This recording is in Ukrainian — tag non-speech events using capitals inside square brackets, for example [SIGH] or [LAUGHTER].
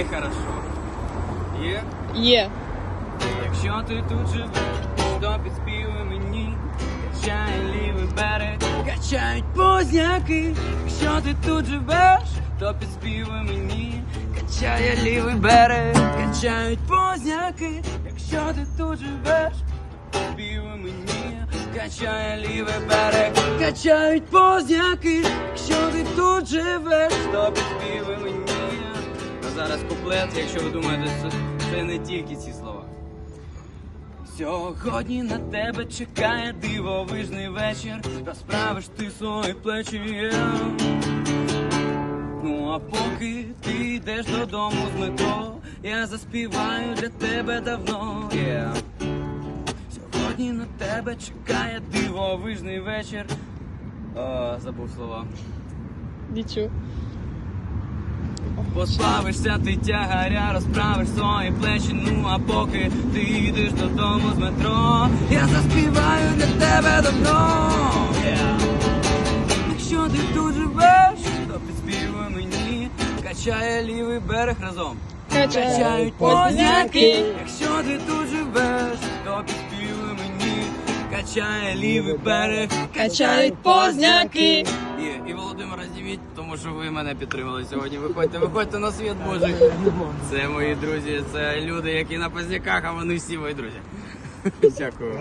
Ай, хорошо. Є? Є. Якщо ти тут живеш, то підспівуй мені, качає лівий берег, качають позняки. Якщо ти тут живеш, то підспівуй мені, качає лівий берег, качають позняки. Якщо ти тут живеш, підспівуй мені, качає лівий берег, качають позняки. Якщо ти тут живеш, то підспівуй мені. Зараз куплет, якщо ви думаєте, це, це не тільки ці слова. Сьогодні на тебе чекає дивовижний вечір, розправиш ти свої плечі. Ну а поки ти йдеш додому з метро, я заспіваю для тебе давно. Сьогодні на тебе чекає дивовижний вечір. Забув слова. Дічу. Пославишся ти тягаря, розправиш свої плечі, ну а поки ти йдеш додому з метро, я заспіваю для тебе давно. Yeah. Якщо ти тут живеш, то підспівуй мені, качає лівий берег разом. Качають позняки, якщо ти тут живеш, то підспівуй мені, качає лівий берег, Качають позняки. І, Володимира зніміть, тому що ви мене підтримали сьогодні. Виходьте, виходьте на світ Божий. Це мої друзі, це люди, які на позняках, а вони всі мої друзі. [LAUGHS] Дякую.